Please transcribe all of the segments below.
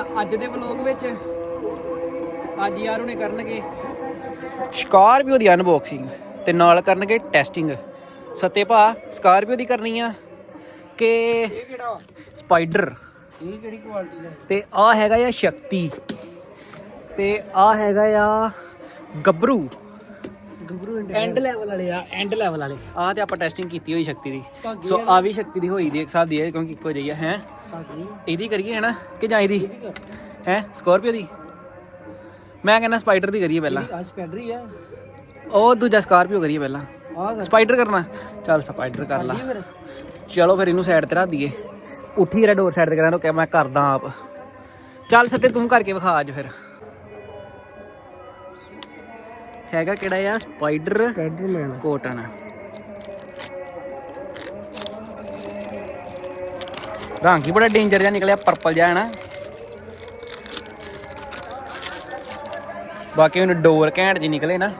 ਤੁਹਾਡਾ ਅੱਜ ਦੇ ਵਲੌਗ ਵਿੱਚ। ਅੱਜ ਯਾਰ ਉਹਨੇ ਕਰਨਗੇ। ਸਕਾਰਪੀਓ ਦੀ ਅਨਬਾਕਸਿੰਗ ਤੇ ਨਾਲ ਕਰਨਗੇ ਟੈਸਟਿੰਗ ਸੱਤੇ ਭਾ ਸਕਾਰਪੀਓ ਦੀ ਕਰਨੀ ਆ ਕਿ ਇਹ ਕਿਹੜਾ ਸਪਾਈਡਰ ਇਹ ਕਿਹੜੀ ਕੁਆਲਿਟੀ ਦਾ? ਤੇ ਆ ਹੈਗਾ ਆ ਸ਼ਕਤੀ। ਤੇ ਆ ਹੈਗਾ ਆ ਗੱਭਰੂ। ਗੱਭਰੂ ਐਂਡ ਲੈਵਲ ਵਾਲੇ ਆ ਐਂਡ ਲੈਵਲ ਵਾਲੇ। ਆ ਤੇ ਆਪਾਂ ਟੈਸਟਿੰਗ ਕੀਤੀ ਹੋਈ ਸ਼ਕਤੀ ਦੀ। ਸੋ ਆ ਵੀ ਸ਼ਕਤੀ ਦੀ ਹੋਈ ਦੀ ਇੱਕ ਹਿਸਾਬ ਦੀ ਹੈ ਕਿਉਂਕਿ ਇੱਕੋ ਜਿਹੀ ਹੈ ਇਹਦੀ ਕਰੀਏ ਹੈ ਨਾ ਕਿ ਜਾਂ ਇਹਦੀ? ਹੈ? ਸਕਾਰਪੀਓ ਦੀ? ਮੈਂ ਕਹਿੰਦਾ ਸਪਾਈਡਰ ਦੀ ਕਰੀਏ ਪਹਿਲਾਂ। ਆ ਸਪੈਡਰੀ ਆ। ਉਹ ਦੂਜਾ ਸਕਾਰਪੀਓ ਕਰੀਏ ਪਹਿਲਾਂ। ਸਪਾਈਡਰ ਕਰਨਾ। ਚੱਲ ਸਪਾਈਡਰ ਕਰ ਲਾ। ਚਲੋ ਫਿਰ ਇਹਨੂੰ ਸਾਈਡ ਤੇ ਰੱਖ ਦਈਏ। ਉੱਠੀ ਜਿਹੜਾ ਡੋਰ ਸਾਈਡ ਤੇ ਕਰਾਂ ਕਿ ਮੈਂ ਕਰਦਾ ਆਪ। ਚੱਲ ਸੱਤੇ ਤੂੰ ਕਰਕੇ ਵਿਖਾ ਅੱਜ ਫਿਰ। ਹੈਗਾ ਕਿਹੜਾ ਆ ਸਪਾਈਡਰ ਸਪੈਡਰਮੈਨ ਕੋਟਨ ਰੰਗ ਹੀ ਬੜਾ ਡੇਂਜਰ ਜਿਹਾ ਨਿਕਲਿਆ ਪਰਪਲ ਜਿਹਾ ਹੈ ਨਾ ਬਾਕੀ ਉਹਨੂੰ ਡੋਰ ਘੈਂਟ ਜੀ ਨਿਕਲੇ ਨਾ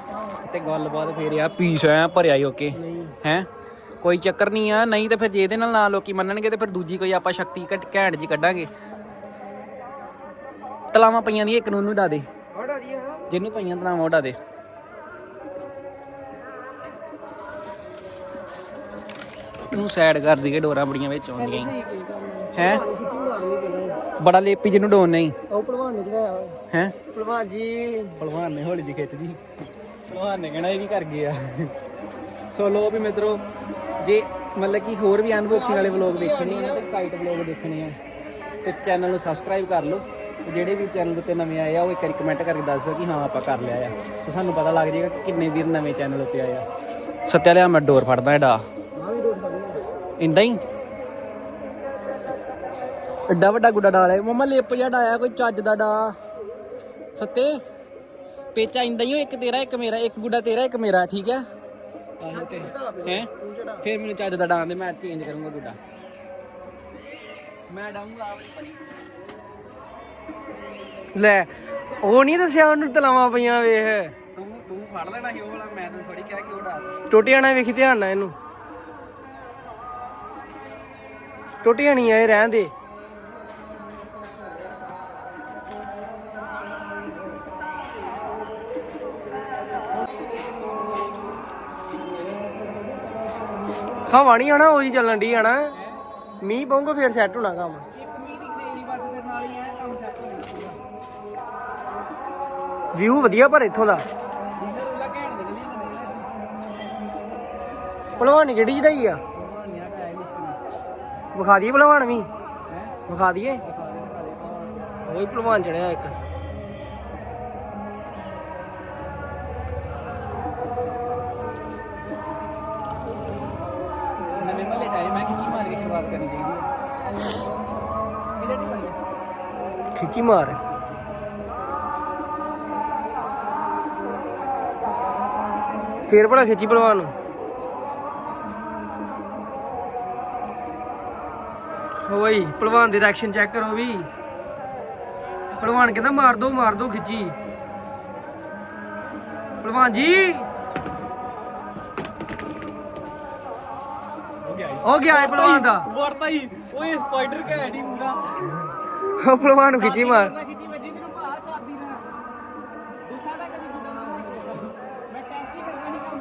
ਤੇ ਗੱਲਬਾਤ ਫੇਰ ਆ ਪੀਸ ਆ ਭਰਿਆ ਹੀ ਓਕੇ ਨਹੀਂ। ਹੈ? ਕੋਈ ਚੱਕਰ ਨਹੀਂ ਆ ਨਹੀਂ ਤੇ ਫਿਰ ਜੇ ਇਹਦੇ ਨਾਲ ਨਾ ਲੋਕੀ ਮੰਨਣਗੇ ਤੇ ਫਿਰ ਦੂਜੀ ਕੋਈ ਆਪਾਂ ਸ਼ਕਤੀ ਘਟ ਘੈਂਟ ਜੀ ਕੱਢਾਂਗੇ। ਤਲਾਵਾਂ ਪਈਆਂ ਦੀ ਇੱਕ ਨੂੰ ਉਹਨੂੰ ਡਾ ਦੇ। ਆੜਾ ਦੀ ਆ ਜਿਹਨੂੰ ਪਈਆਂ ਤਲਾਵਾਂ ਉਹ ਡਾ ਦੇ। ਨੂੰ ਸਾਈਡ ਕਰ ਦਈਏ ਡੋਰਾਂ ਬੜੀਆਂ ਵਿੱਚ ਆਉਂਦੀਆਂ ਹੈ। ਬੜਾ ਲੇਪੀ ਜਿਹਨੂੰ ਡੋਨ ਨਹੀਂ। ਉਹ ਭਲਵਾਨ ਨੇ ਚੜਾਇਆ ਹੈ? ਭਲਵਾਨ ਜੀ। ਭਲਵਾਨ ਨੇ ਹੌਲੀ ਦੀ ਖਿੱਚਦੀ ਭਲਵਾਨ ਨੇ ਕਹਿਣਾ ਇਹ ਵੀ ਕਰ ਗਿਆ ਸੋ ਲੋ ਵੀ ਮਿੱਤਰੋ ਜੇ ਮਤਲਬ ਕਿ ਹੋਰ ਵੀ ਅਨਬਾਕਸਿੰਗ ਵਾਲੇ ਵਲੌਗ ਦੇਖਣੇ ਆ ਤੇ ਕਾਈਟ ਵਲੌਗ ਦੇਖਣੇ ਆ ਤੇ ਚੈਨਲ ਨੂੰ ਸਬਸਕ੍ਰਾਈਬ ਕਰ ਲਓ। ਤੇ ਜਿਹੜੇ ਵੀ ਚੈਨਲ ਉੱਤੇ ਨਵੇਂ ਆਏ ਆ ਉਹ ਇੱਕ ਵਾਰੀ ਕਮੈਂਟ ਕਰਕੇ ਦੱਸ ਦਿਓ ਕਿ ਹਾਂ ਆਪਾਂ ਕਰ ਲਿਆ ਆ। ਤੇ ਸਾਨੂੰ ਪਤਾ ਲੱਗ ਜਾਏਗਾ ਕਿ ਕਿੰਨੇ ਵੀਰ ਨਵੇਂ ਚੈਨਲ ਉੱਤੇ ਆਏ ਆ। ਸੱਤਿਆ ਲਿਆ ਮੈਂ ਡੋਰ ਫੜਦਾ ਫੜੀ ਇੰਦਾ ਹੀ। ਐਡਾ ਵੱਡਾ ਗੁੱਡਾ ਡਾਲ ਹੈ ਮਮਾ ਲਿਪ ਜਿਹਾ ਡਾਇਆ ਕੋਈ ਚੱਜ ਦਾ ਡਾ। ਸੱਤੇ ਪੇਚਾ ਇੰਦਾ ਹੀ ਇੱਕ ਤੇਰਾ ਇੱਕ ਮੇਰਾ ਇੱਕ ਗੁੱਡਾ ਤੇਰਾ ਇੱਕ ਮੇਰਾ ਠੀਕ ਹੈ ਆਹੋ ਤੇ ਹੈ? ਫਿਰ ਮੈਨੂੰ ਚੱਜ ਦਾ ਡਾਂ ਦੇ ਮੈਂ ਚੇਂਜ ਕਰੂੰਗਾ ਗੁੱਡਾ। ਮੈਂ ਡਾਉਂਗਾ ਲੈ ਉਹ ਨਹੀਂ ਦੱਸਿਆ ਉਹਨੂੰ ਤਲਾਵਾਂ ਪਈਆਂ ਵੇਖ। ਤੂੰ ਤੂੰ ਫੜ ਲੈਣਾ ਸੀ ਉਹ ਵਾਲਾ ਮੈਂ ਤੈਨੂੰ ਥੋੜੀ ਕਿਹਾ ਕਿ ਉਹ ਡਾ ਦੇ ਟੋਟੀਆਂ ਨਾ ਵੇਖੀ ਧਿਆਨ ਨਾਲ ਇਹਨੂੰ। ਟੋਟੀਆਂ ਆ ਆਏ ਰਹਿਣ ਦੇ। ਹਵਾ ਨਹੀਂ ਆਣਾ ਉਹੀ ਚੱਲਣ ਦੀ ਆਣਾ। ਮੀਂਹ ਪਊਗਾ, ਫੇਰ ਸੈੱਟ ਹੋਣਾ ਕੰਮ। ਵਿਊ ਵਧੀਆ ਪਰ ਇੱਥੋਂ ਦਾ। ਭਲਵਾਨੀ ਕਿਹੜੀ ਚੜਾਈ ਆ? ਵਿਖਾ ਦਈਏ ਭਲਵਾਨ ਵੀ? ਵਿਖਾ ਦਈਏ? ਉਹੀ ਭਲਵਾਨ ਚੜਿਆ ਇੱਕ। ਨਵੇਂ ਖਿੱਚੀ ਮਾਰ ਕੇ ਸ਼ੁਰੂਆਤ ਕਰਨੀ ਚਾਹੀਦੀ ਹੈ। ਖਿੱਚੀ ਮਾਰ। ਫੇਰ ਬੜਾ ਖਿੱਚੀ ਭਲਵਾਨ ਨੂੰ। ਹੋਈ ਭਲਵਾਨ ਦੇ ਰਿਐਕਸ਼ਨ ਚੈੱਕ ਕਰੋ ਵੀ। ਭਲਵਾਨ ਕਹਿੰਦਾ ਮਾਰ ਦੋ ਮਾਰ ਦੋ ਖਿੱਚੀ। ਭਲਵਾਨ ਜੀ। ਹੋ ਗਿਆ ਹੋ ਭਲਵਾਨ ਦਾ। ਵਰਤਾ ਹੀ। ਓਏ ਸਪਾਈਡਰ ਘੈਂਟ ਹੀ ਪੂਰਾ। ਉਹ ਭਲਵਾਨ ਨੂੰ ਖਿੱਚੀ ਮਾਰ।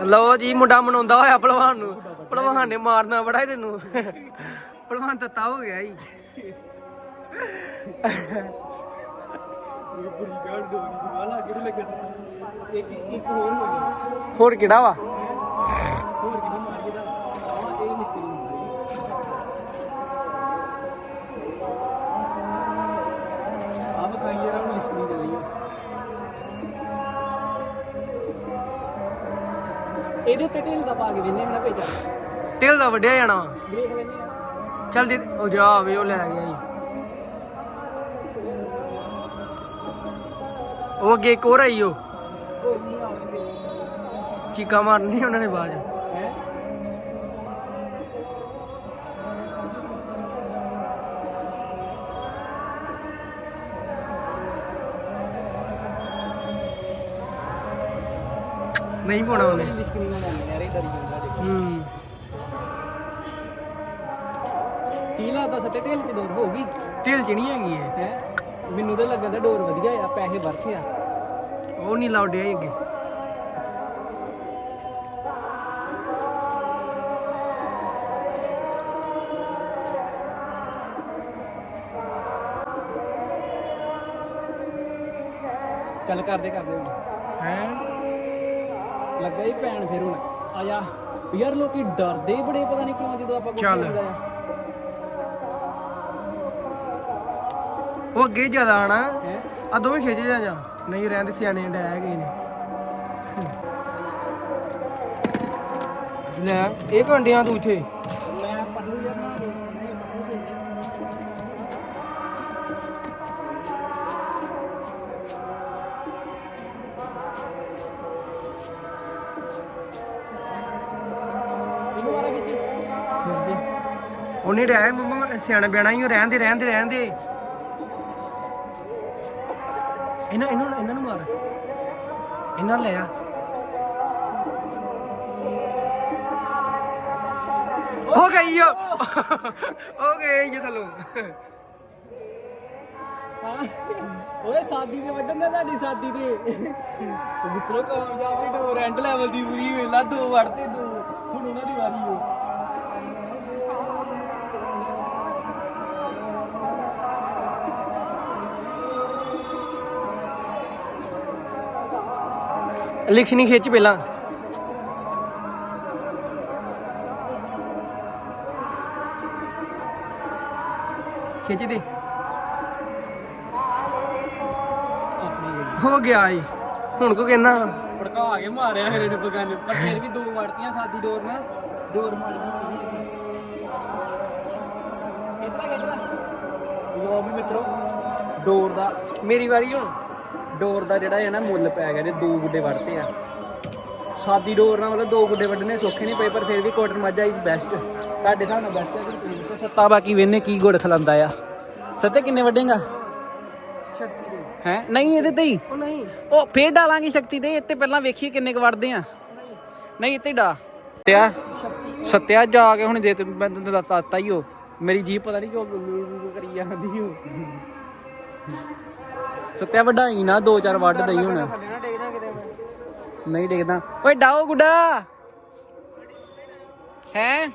ਲਓ ਜੀ ਮੁੰਡਾ ਮਨਾਉਂਦਾ ਹੋਇਆ ਭਲਵਾਨ ਨੂੰ। ਭਲਵਾਨ ਨੇ ਮਾਰਨਾ ਬੜਾ ਹੀ ਤੈਨੂੰ। ਭਲਵਾਨ ਤੱਤਾ ਹੋ ਗਿਆ ਜੀ। ਬੁਰੀ ਗਾੜ ਦੋ ਵਾਲਾ ਕਿਹੜੇ ਲੱਗਣ ਇੱਕ ਇੱਕ ਹੋਰ ਹੋ ਗਿਆ ਹੋਰ ਕਿਹੜਾ ਵਾ? ਹੋਰ ਦਾ? ਆ ਇਹ ਆ ਜਰਾ ਚੱਲੀ ਇਹਦੇ ਉੱਤੇ ਢਿੱਲ ਦਾ ਪਾ ਕੇ ਵੇਨੇ ਨਾ ਭੇਜਾ। ਤੇਲ ਦਾ ਵੱਡਿਆ ਜਾਣਾ ਵਾ। ਦੇਖ ਲੈਨੇ ਚੱਲ ਦੇ ਉਹ ਜਾ ਵੇ ਉਹ ਲੈ ਗਿਆ ਜੀ। ਉਹ ਅੱਗੇ ਇੱਕ ਹੋਰ ਆਈ ਉਹ। ਚੀਕਾ ਮਾਰਨੀ ਉਹਨਾਂ ਨੇ। ਹੈ? ਨਹੀਂ ਪਾਉਣਾ ਉਹਨੇ। ਹੂੰ। ਕੀ ਲੱਗਦਾ ਸੱਤੇ ਢੇਲ ਚ ਡੋਰ ਹੋਊਗੀ। ਢਿਲ ਚ ਨਹੀਂ ਹੈਗੀ ਇਹ। ਹੈ? ਮੈਨੂੰ ਤਾਂ ਲੱਗਦਾ ਡੋਰ ਵਧੀਆ ਆ ਪੈਸੇ ਵਰਥੇ ਆ। ਉਹ ਨਹੀਂ ਲਾਉਡਿਆ ਹੀ ਅੱਗੇ। ਚੱਲ ਕਰਦੇ ਕਰਦੇ ਹੁਣ। ਹੈ? ਲੱਗਾ ਹੀ ਭੈਣ ਫਿਰ ਹੁਣ। ਆ ਜਾ। ਯਾਰ ਲੋਕੀ ਡਰਦੇ ਹੀ ਬੜੇ ਪਤਾ ਨਹੀਂ ਕਿਉਂ ਜਦੋਂ ਆਪਾਂ ਚੱਲ। ਹੁੰਦਾ ਆ। ਉਹ ਅੱਗੇ ਜ਼ਿਆਦਾ ਆਣਾ ਆ ਦੋਵੇਂ ਖਿੱਚ ਜਾ ਜਾ। ਨਹੀਂ ਰਹਿੰਦੇ ਸਿਆਣੇ ਡੈ ਗਏ ਨੇ। ਲੈ ਇਹ ਘੰਟਿਆਂ ਤੂੰ ਇੱਥੇ। ਉਹਨੇ ਰਹਿ ਮੰਮਾ ਸਿਆਣਾ ਬਿਆਣਾ ਹੀ ਉਹ ਰਹਿਣ ਦੇ ਰਹਿਣ ਦੇ ਰਹਿਣ ਦੇ। ਇਹਨਾਂ ਇਹਨਾਂ ਨੂੰ ਇਹਨਾਂ ਨੂੰ ਮਾਰ। ਇਹਨਾਂ ਲੈ ਆ। ਹੋ ਗਈ ਓ। ਹੋ ਗਏ ਇਹ ਥੱਲੋਂ। ਓਏ, ਸਾਦੀ ਦੇ ਵੱਢਣ ਦਾ ਤੁਹਾਡੀ ਸਾਦੀ ਦੇ। ਮਿੱਤਰੋ ਕਾਮਯਾਬੀ ਡੋਰ ਐਂਡ ਲੈਵਲ ਦੀ ਪੂਰੀ ਵੇਲਾ ਦੋ ਵੜਦੇ ਦੋ। ਹੁਣ ਉਹਨਾਂ ਦੀ ਵਾਰੀ ਓ। ਲਿਖਣੀ ਖਿੱਚ ਪਹਿਲਾਂ। ਖਿੱਚ ਦੇ। ਹੋ ਗਿਆ ਏ ਹੁਣ ਕੋ ਕਹਿੰਦਾ। ਭੜਕਾ ਕੇ ਮਾਰਿਆ ਮੇਰੇ ਨੇ ਬਗਾਨੇ ਪਰ ਫਿਰ ਵੀ ਦੋ ਵੜਤੀਆਂ ਸਾਦੀ ਡੋਰ ਨਾਲ ਡੋਰ ਮਾਰੀ ਲੋ ਵੀ ਮਿੱਤਰੋ ਡੋਰ ਦਾ। ਮੇਰੀ ਵਾਰੀ ਹੁਣ। ਡੋਰ ਦਾ ਜਿਹੜਾ ਹੈ ਨਾ ਮੁੱਲ ਪੈ ਗਿਆ ਜੇ ਦੋ ਗੁੱਡੇ ਵੜਤੇ ਆ ਸਾਦੀ ਡੋਰ ਨਾਲ ਮਤਲਬ ਦੋ ਗੁੱਡੇ ਵੱਢਣੇ ਸੌਖੇ ਨਹੀਂ ਪਏ ਪਰ ਫਿਰ ਵੀ ਕੋਟਨ ਮਾਝਾ ਇਜ਼ ਬੈਸਟ ਤੁਹਾਡੇ ਹਿਸਾਬ ਨਾਲ ਬੈਸਟ ਹੈ ਕਿ ਤੁਸੀਂ ਦੱਸੋ? ਸੱਤਾ ਬਾਕੀ ਵੇਨੇ ਕੀ ਗੁੜ ਖਲਾਂਦਾ ਆ ਸੱਤੇ ਕਿੰਨੇ ਵੱਡੇਗਾ ਸ਼ਕਤੀ ਦੇ ਹੈ ਨਹੀਂ ਇਹਦੇ ਤੇ ਹੀ ਉਹ ਨਹੀਂ ਉਹ ਫੇਰ ਡਾਲਾਂਗੇ ਸ਼ਕਤੀ ਦੇ ਇੱਥੇ ਪਹਿਲਾਂ ਵੇਖੀਏ ਕਿੰਨੇ ਕੁ ਵੜਦੇ ਆ ਨਹੀਂ ਇੱਥੇ ਹੀ ਡਾ ਸਤਿਆ ਸਤਿਆ ਜਾ ਕੇ ਹੁਣ ਜੇ ਤੇ ਮੈਂ ਤੈਨੂੰ ਦੱਸਤਾ ਦਿੱਤਾ ਹੀ ਉਹ ਮੇਰੀ ਜੀਭ ਪਤਾ ਨਹੀਂ ਕਿਉਂ ਗੁ- ਗੁ- ਗੁ- ਗੁ ਕਰੀ ਜਾਂਦੀ ਉਹ ਸੁੱਕਿਆ ਵਡਾਈ ਨਾ, ਦੋ ਚਾਰ ਵੱਢ ਦਈ ਹੁਣ। ਨਹੀਂ ਡਿੱਗਦਾ। ਓਏ ਡਾਓ ਗੁੱਡਾ। ਹੈ?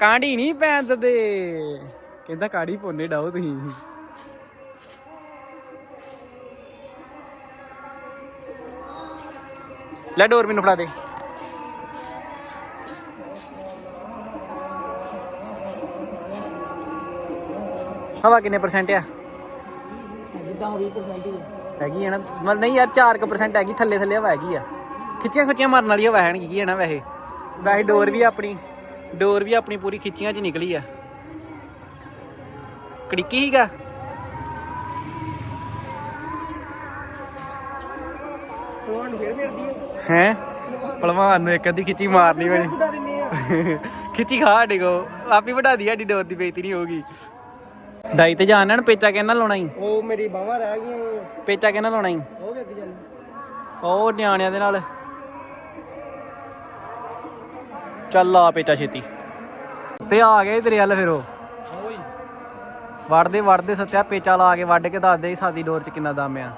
ਕਾਂਡੀ ਨਹੀਂ ਪੈਂਦ ਦੇ। ਕਹਿੰਦਾ ਕਾੜੀ ਪੋਨੇ ਡਾਓ ਤੁਸੀਂ। ਲੈ ਡੋਰ ਮੈਨੂੰ ਫੜਾ ਦੇ। ਹਵਾ ਕਿੰਨੇ ਪਰਸੈਂਟ ਆ? ਜਿੱਦਾਂ 20% ਹੀ ਹੈਗੀ ਹੈ ਨਾ ਮਤਲਬ ਨਹੀਂ ਯਾਰ 4% ਹੈਗੀ ਥੱਲੇ ਥੱਲੇ ਹਵਾ ਹੈਗੀ ਆ। ਖਿੱਚੀਆਂ ਖਿੱਚੀਆਂ ਮਾਰਨ ਵਾਲੀ ਹਵਾ ਹੈਗੀ ਹੈ ਨਾ ਵੈਸੇ। ਵੈਸੇ ਡੋਰ ਵੀ ਆਪਣੀ ਡੋਰ ਵੀ ਆਪਣੀ ਪੂਰੀ ਖਿੱਚੀਆਂ 'ਚ ਨਿਕਲੀ ਆ। ਕੜਿੱਕੀ ਹੀਗਾ ਉਹ ਫੇਰ ਫਿਰਦੀ ਹੈ ਹੈ? ਭਲਵਾਨ ਨੂੰ ਇੱਕ ਅੱਧੀ ਖਿੱਚੀ ਮਾਰਨੀ ਆ। ਖਿੱਚੀ ਖਾ ਸਾਡੇ ਕੋ ਆਪੀ ਵਢਾ ਦੀ ਸਾਡੀ ਡੋਰ ਦੀ ਬੇਇੱਜ਼ਤੀ ਨਹੀਂ ਹੋਊਗੀ। ਡਾਈ ਤੇ ਜਾਣ ਨਾ ਪੇਚਾ ਕਿਹਨਾਂ ਲਾਉਣਾ ਹੀ ਉਹ ਮੇਰੀ ਬਾਹਾਂ ਰਹਿ ਗਈਆਂ। ਪੇਚਾ ਕਿਹਨਾਂ ਲਾਉਣਾ ਹੀ ਉਹ ਵੀ ਅੱਗੇ ਜਾਂਦੀ ਉਹ ਨਿਆਣਿਆਂ ਦੇ ਨਾਲ। ਚੱਲ ਆ ਪੇਚਾ ਛੇਤੀ। ਤੇ ਆ ਗਏ ਤੇਰੇ ਵੱਲ ਫਿਰ ਉਹ। ਓਏ। ਵੜਦੇ ਵੜਦੇ ਸੱਤਿਆ ਪੇਚਾ ਲਾ ਕੇ ਵੱਢ ਕੇ ਦੱਸ ਦੇ ਸਾਦੀ ਡੋਰ ਚ ਕਿੰਨਾ ਦਮ ਆ।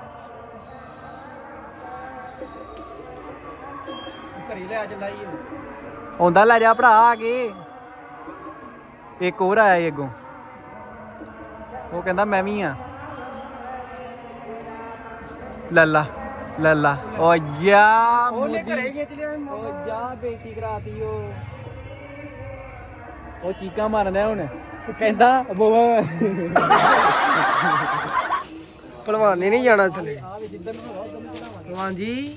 ਘਰੇ ਲੈ ਅੱਜ ਲਾਈ ਆਉਂਦਾ ਲੈ ਜਾ ਭਰਾ ਆ ਕੇ। ਇੱਕ ਹੋਰ ਆਇਆ ਈ ਅੱਗੋਂ। ਉਹ ਕਹਿੰਦਾ ਮੈਂ ਵੀ ਆ। ਲੱਲਾ ਲੱਲਾ। ਓ ਯਾ ਉਹਨੇ ਮੋਦੀ। ਘਰੇ ਖਿੱਚ ਲਿਆ ਓ ਜਾ ਬੇਇੱਜ਼ਤੀ ਕਰਾਤੀ ਓ। ਉਹ ਚੀਕਾਂ ਮਾਰਦਾ ਹੁਣ ਕਹਿੰਦਾ ਬੋਵਾ ਭਲਵਾਨ ਨੇ ਨਹੀਂ ਜਾਣਾ ਥੱਲੇ। ਭਲਵਾਨ ਜੀ।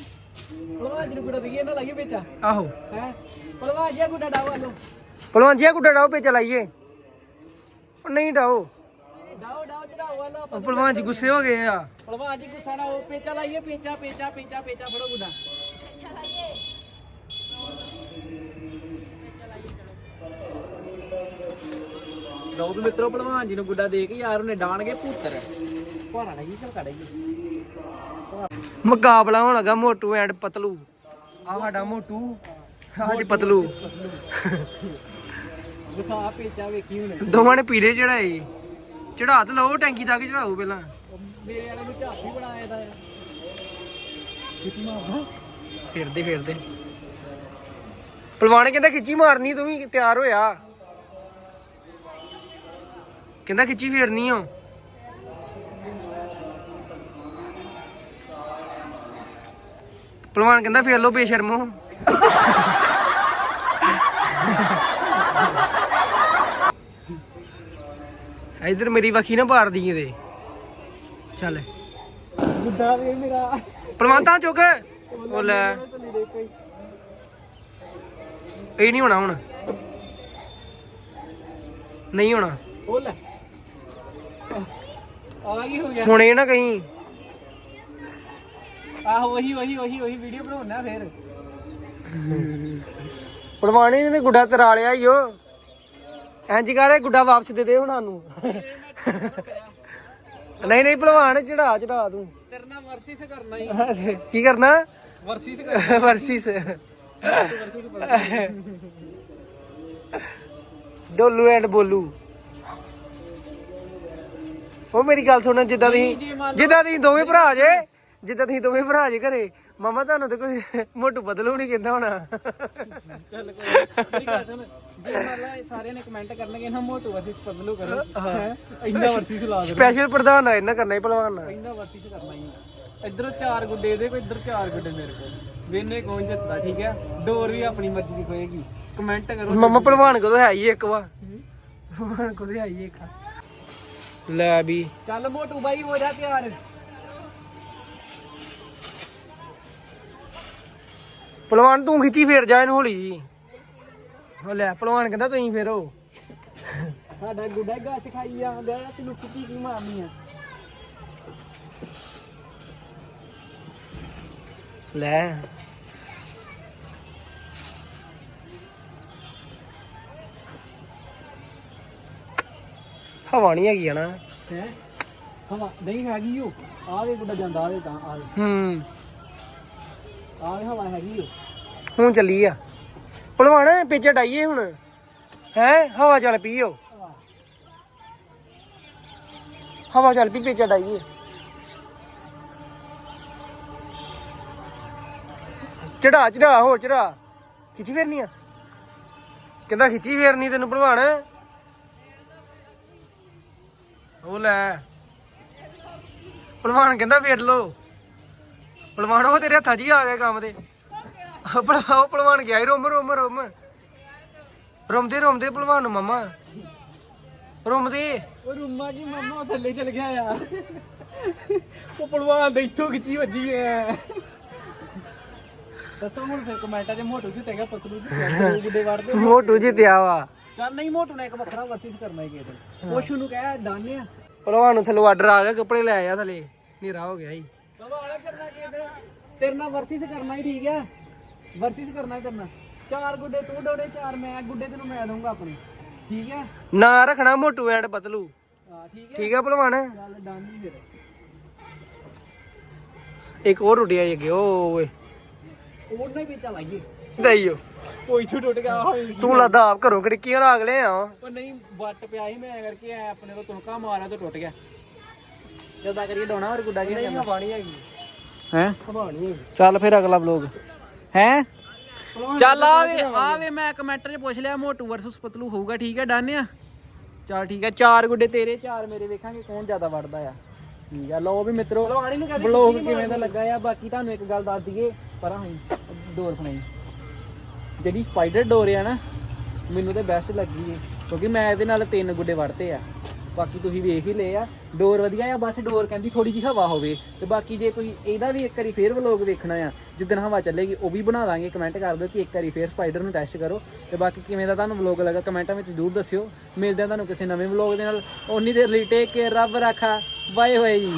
ਭਲਵਾਨ ਜੀ ਨੂੰ ਗੁੱਡਾ ਦਈਏ ਨਾ ਲਾਈਏ ਵਿੱਚ ਆਹੋ। ਹੈ? ਭਲਵਾਨ ਜੀ ਗੁੱਡਾ ਡਾਵਾ ਲੋ ਭਲਵਾਨ ਜੀ ਗੁੱਡਾ ਡਾਓ ਪੇ ਚਲਾਈਏ ਉਹ ਨਹੀਂ ਡਾਓ। ਡਾਓ ਡਾਓ ਚੜਾਓ ਵਾਲਾ ਉਹ ਭਲਵਾਨ ਜੀ ਗੁੱਸੇ ਹੋ ਗਏ ਆ। ਭਲਵਾਨ ਜੀ ਗੁੱਸਾ ਨਾ ਹੋ ਪੇਚਾ ਲਾਈਏ ਪੇਚਾ ਪੇਚਾ ਪੇਚਾ ਪੇਚਾ ਫੜੋ ਗੁੱਡਾ ਲਓ ਵੀ ਮਿੱਤਰੋ ਭਲਵਾਨ ਜੀ ਨੂੰ ਗੁੱਡਾ ਦੇ ਕੇ ਯਾਰ ਉਹਨੇ ਡਾਣਗੇ ਪੁੱਤਰ। ਭਾਰਾ ਨਹੀਂ ਚੱਲ ਕੜੇਗੀ ਮੁਕਾਬਲਾ ਹੋਣ ਲੱਗਾ ਮੋਟੂ ਐਂਡ ਪਤਲੂ। ਆ ਸਾਡਾ ਮੋਟੂ ਆ ਸਾਡੀ ਪਤਲੂ। ਦਿਖਾ ਪੇਚਾ ਵੇਖੀ ਹੁਣ। ਦੋਵਾਂ ਨੇ ਪੀਲੇ ਚੜਾਏ। ਚੜਾ ਤੇ ਲਓ, ਟੈਂਕੀ ਤੱਕ ਚੜਾਓ ਪਹਿਲਾਂ। ਮੇਰੇ ਵਾਲੇ ਨੂੰ ਝਾਫੀ ਬਣਾਇਆ ਦਾ ਕਿਤੀ ਮਾਰਦਾ ਫੇਰਦੇ ਫੇਰਦੇ। ਪਹਿਲਵਾਨ ਕਹਿੰਦਾ ਖਿੱਚੀ ਮਾਰਨੀ, ਤੂੰ ਵੀ ਤਿਆਰ ਹੋਇਆ। ਕਹਿੰਦਾ ਖਿੱਚੀ ਫੇਰਨੀ ਓ। ਪਹਿਲਵਾਨ ਕਹਿੰਦਾ ਫੇਰ ਲਓ ਬੇਸ਼ਰਮੋ ਇਧਰ ਮੇਰੀ ਵਖੀ ਨਾ ਪਾੜਦੀ ਇਹਦੇ। ਚੱਲ। ਗੁੱਡਾ ਵੇ ਮੇਰਾ। ਪਹਿਲਵਾਨ ਤਾਂ ਚੁੱਕ। ਉਹ ਲੈ। ਇਹ ਨਹੀਂ ਹੋਣਾ ਹੁਣ। ਨਹੀਂ ਹੋਣਾ। ਉਹ ਲੈ। ਆ ਕੀ ਹੋ ਗਿਆ। ਹੁਣ ਇਹ ਨਾ ਕਹੀਂ। ਆਹੋ ਉਹੀ ਉਹੀ ਉਹੀ ਉਹੀ ਵੀਡੀਓ ਬਣਾਉਣਾ ਫੇਰ। ਪੜਵਾਣੀ ਨੇ ਤੇ ਗੁੱਡਾ ਤਰਾ ਲਿਆ ਈਓ ਇੰਜ ਕਰ ਗੁੱਡਾ ਵਾਪਸ ਦੇ ਦੇ ਹੁਣ ਸਾਨੂੰ ਨਹੀਂ ਨਹੀਂ ਭਲਵਾਨ ਚੜਾ ਚੜਾ ਤੂੰ। ਤੇਰੇ ਨਾਲ ਵਰਸਿਸ ਕਰਨਾ ਹੀ। ਕੀ ਕਰਨਾ? Versus versus. ਡੋਲੂ ਐਂਡ ਬੋਲੂ। ਉਹ ਮੇਰੀ ਗੱਲ ਸੁਣ ਜਿੱਦਾਂ ਤੁਸੀਂ ਜਿੱਦਾਂ ਤੁਸੀਂ ਦੋਵੇਂ ਭਰਾ ਜੇ ਜਿੱਦਾਂ ਤੁਸੀਂ ਦੋਵੇਂ ਭਰਾ ਜੇ ਘਰੇ ਮਮਾ ਤੁਹਾਨੂੰ ਤੇ ਕੋਈ ਮੋਟੂ ਬਦਲੂ ਨਹੀਂ ਕਹਿੰਦਾ ਹੋਣਾ। ਚੱਲ ਕੋਈ ਨੀ। ਮੇਰੀ ਗੱਲ ਸੁਣ ਜੇ ਮੰਨ ਲਾ ਇਹ ਸਾਰਿਆਂ ਨੇ ਕਮੈਂਟ ਕਰਨਗੇ ਨਾ ਮੋਟੂ ਵਰਸਿਸ ਪਤਲੂ ਕਰੋ। ਹੈਂ? ਇੰਨਾ ਵਰਸਿਸ ਲਾ ਦੇ। ਸਪੈਸ਼ਲ ਪ੍ਰਧਾਨ ਆ ਇਹਨਾਂ ਕਰਨਾ ਹੀ ਭਲਵਾਨ ਨਾਲ ਇੰਨਾ ਵਰਸਿਸ ਕਰਨਾ ਹੀ ਇਧਰੋਂ ਚਾਰ ਗੁੱਡੇ ਇਹਦੇ ਕੋਲ ਇਧਰ ਚਾਰ ਗੁੱਡੇ ਮੇਰੇ ਕੋਲ। ਵੇਨੇ ਕੌਣ ਜਿੱਤਦਾ ਠੀਕ ਹੈ ਡੋਰ ਵੀ ਆਪਣੀ ਮਰਜ਼ੀ ਦੀ ਹੋਏਗੀ। ਕਮੈਂਟ ਕਰੋ। ਮਮਾ ਭਲਵਾਨ ਕੋਲ ਹੈ ਹੀ ਇੱਕ ਵਾ। ਭਲਵਾਨ ਕੋਲ ਹੈ ਹੀ ਇੱਕ। ਲੈ ਵੀ। ਚੱਲ ਮੋਟੂ ਬਾਈ ਹੋ ਜਾ ਤਿਆਰ। ਭਲਵਾਨ ਤੂੰ ਖਿੱਚੀ ਫੇਰ ਜਾ ਇਹਨੂੰ ਹੌਲੀ ਜੀ ਉਹ ਲੈ ਭਲਵਾਨ ਕਹਿੰਦਾ ਤੁਸੀਂ ਫੇਰੋ ਸਾਡਾ ਗੁੱਡਾ ਗਾਸ਼ ਖਾਈ ਜਾਂਦਾ ਤੈਨੂੰ ਕਿੱਤੀ ਕੀ ਮਾਰਨੀ ਆ। ਲੈ। ਹਵਾ ਨਹੀਂ ਹੈਗੀ ਆ ਨਾ ਹੈ? ਹਵਾ ਨਹੀਂ ਹੈਗੀ ਉਹ ਆਵੇ ਗੁੱਡਾ ਜਾਂਦਾ ਆਵੇ ਤਾਂ ਆਵੇ ਹੂੰ। ਹਵਾ ਹੈਗੀ ਹੁਣ ਚੱਲੀ ਆ। ਭਲਵਾਨ ਪਿੱਛੇ ਡਾਈਏ ਹੁਣ। ਹੈ? ਹਵਾ ਚੱਲ ਪੀਓ ਹਵਾ। ਹਵਾ ਚੱਲ ਪੀ ਪਿੱਛੇ ਡਾਈਏ ਚੜਾ ਚੜਾ ਹੋਰ ਚੜਾ। ਖਿੱਚੀ ਫੇਰਨੀ ਆ। ਕਹਿੰਦਾ ਖਿੱਚੀ ਫੇਰਨੀ ਤੈਨੂੰ ਭਲਵਾਨ। ਉਹ ਲੈ। ਭਲਵਾਨ ਕਹਿੰਦਾ ਫੇਰ ਲੋ ਭਲਵਾਨ ਉਹ ਤੇਰੇ ਹੱਥਾਂ 'ਚ ਹੀ ਆ ਗਿਆ ਕੰਮ ਤੇ। ਉਹ ਭਲਵਾਨ ਗਿਆ ਹੀ ਰੋਮ ਰੋਮ ਰੋਮ। ਰੋਮਦੇ ਰੋਮਦੇ ਭਲਵਾਨ ਨੂੰ ਮਮਾ। ਰੋਮਦੇ। ਉਹ ਰੁੰਮਾ ਕੀ ਮੰਮਾ ਥੱਲੇ ਚਲ ਗਿਆ ਯਾਰ। ਉਹ ਪਹਿਲਵਾਨ ਦੇ ਇੱਥੋਂ ਖਿੱਚੀ ਵੱਜੀ ਐ। ਦੱਸੋ ਹੁਣ ਫਿਰ ਕਮੈਂਟਾਂ 'ਚ ਮੋਟੂ ਜਿੱਤੇਗਾ ਪਤਲੂ ਜਿੱਤੇਗਾ ਗੁੱਡੇ ਵੜਦੇ ਮੋਟੂ ਜਿੱਤਿਆ ਵਾ। ਚੱਲ ਨਹੀਂ ਮੋਟੂ ਨੇ ਇੱਕ ਵੱਖਰਾ ਵਰਸਿਸ ਕਰਨਾ ਹੀ ਦਿਨ ਕੋਸ਼ੂ ਨੂੰ ਕਹਿ ਦਾਨੇ ਆ। ਨੂੰ ਥੱਲੋਂ ਆਰਡਰ ਆ ਗਿਆ ਕੱਪੜੇ ਲੈ ਆ ਥੱਲੇ। ਹਨੇਰਾ ਹੋ ਗਿਆ ਜੀ ਸਵਾਲ ਕਰਨਾ ਕਿਸੇ ਦਿਨ ਤੇਰੇ ਨਾਲ ਵਰਸਿਸ ਕਰਨਾ ਹੀ ਠੀਕ ਹੈ ਵਰਸਿਸ ਕਰਨਾ ਹੀ ਕਰਨਾ ਚਾਰ ਗੁੱਡੇ ਤੂੰ ਡੋੜੇ ਚਾਰ ਮੈਂ ਗੁੱਡੇ ਤੈਨੂੰ ਮੈਂ ਦਊਂਗਾ ਆਪਣੇ। ਠੀਕ ਹੈ ਨਾਂ ਰੱਖਣਾ ਮੋਟੂ ਐਂਡ ਪਤਲੂ। ਹਾਂ ਠੀਕ ਆ? ਭਲਵਾਨ? ਗੱਲ ਡਨ ਹੀ ਫਿਰ। ਇੱਕ ਹੋਰ ਰੁੱਟਿਆ ਜੀ ਅੱਗੇ ਓਏ। ਉਹਨਾਂ ਹੀ ਵਿੱਚ ਲਾਈਏ ਦਈਓ। ਕੋਈ ਇੱਥੋਂ ਟੁੱਟ ਗਿਆ ਤੂੰ ਲੱਦਾ ਆਪ ਘਰੋਂ ਖਿੜਕੀਆਂ ਆ। ਉਹ ਨਹੀਂ ਵੱਟ ਪਿਆ ਸੀ ਮੈਂ ਕਰਕੇ ਆਪਣੇ ਤੋਂ ਤੁਣਕਾ ਮਾਰਿਆ ਤੇ ਟੁੱਟ ਗਿਆ। ਜਦਾ ਕਰੀਏ ਡੋਣਾ ਹੋਰ ਗੁੱਡਾ ਕੀ ਕਰਨਾ? ਪਾਣੀ ਹੈਗੀ। ਹੈ? ਹਵਾਣੀ ਹੈਗੀ। ਚੱਲ ਫਿਰ ਅਗਲਾ ਵਲੋਗ ਹੈ? ਚੱਲ ਆਵੇ ਆਵੇ ਮੈਂ ਕਮੈਂਟਰ 'ਚ ਪੁੱਛ ਲਿਆ ਮੋਟੂ ਵਰਸਸ ਪਤਲੂ ਹੋਊਗਾ ਠੀਕ ਹੈ ਡਨ ਆ? ਚੱਲ ਠੀਕ ਹੈ ਚਾਰ ਗੁੱਡੇ ਤੇਰੇ ਚਾਰ ਮੇਰੇ ਵੇਖਾਂਗੇ ਕੌਣ ਜ਼ਿਆਦਾ ਵੜਦਾ ਆ। ਠੀਕ ਆ ਲਓ ਵੀ ਮਿੱਤਰੋ ਵਲੋਗ ਕਿਵੇਂ ਦਾ ਲੱਗਾ ਆ ਬਾਕੀ ਤੁਹਾਨੂੰ ਇੱਕ ਗੱਲ ਦੱਸ ਦਈਏ ਪਰਾਂ ਹੋਈ ਡੋਰ ਫਣਾਈ ਜਿਹੜੀ ਸਪਾਈਡਰ ਡੋਰ ਆ ਨਾ ਮੈਨੂੰ ਤੇ ਬੈਸਟ ਲੱਗੀ ਏ ਕਿਉਂਕਿ ਮੈਂ ਇਹਦੇ ਨਾਲ ਤਿੰਨ ਗੁੱਡੇ ਵੜਤੇ ਆ। ਬਾਕੀ ਤੁਸੀਂ ਵੇਖ ਹੀ ਲਏ ਆ। ਡੋਰ ਵਧੀਆ ਆ, ਬਸ ਡੋਰ ਕਹਿੰਦੀ ਥੋੜੀ ਜਿਹੀ ਹਵਾ ਹੋਵੇ। ਤੇ ਬਾਕੀ ਜੇ ਕੋਈ ਇਹਦਾ ਵੀ ਇੱਕ ਵਾਰੀ ਫੇਰ ਵਲੋਗ ਵੇਖਣਾ ਆ, ਜਿੱਦਣ ਹਵਾ ਚੱਲੇਗੀ, ਉਹ ਵੀ ਬਣਾ ਦਾਂਗੇ। ਕਮੈਂਟ ਕਰ ਦਿਓ ਕਿ ਇੱਕ ਵਾਰੀ ਫੇਰ ਸਪਾਈਡਰ ਨੂੰ ਟੈਸਟ ਕਰੋ। ਤੇ ਬਾਕੀ ਕਿਵੇਂ ਦਾ ਤੁਹਾਨੂੰ ਵਲੋਗ ਲੱਗਾ ਕਮੈਂਟਾਂ ਵਿੱਚ ਜ਼ਰੂਰ ਦੱਸਿਓ। ਮਿਲਦੇ ਆ ਤੁਹਾਨੂੰ ਕਿਸੇ ਨਵੇਂ ਵਲੋਗ ਦੇ ਨਾਲ। ਓਨੀ ਦੇਰ ਲਈ ਟੇਕ ਕੇ ਰੱਬ ਰਾਖਾ। ਬਾਏ ਬਾਏ ਜੀ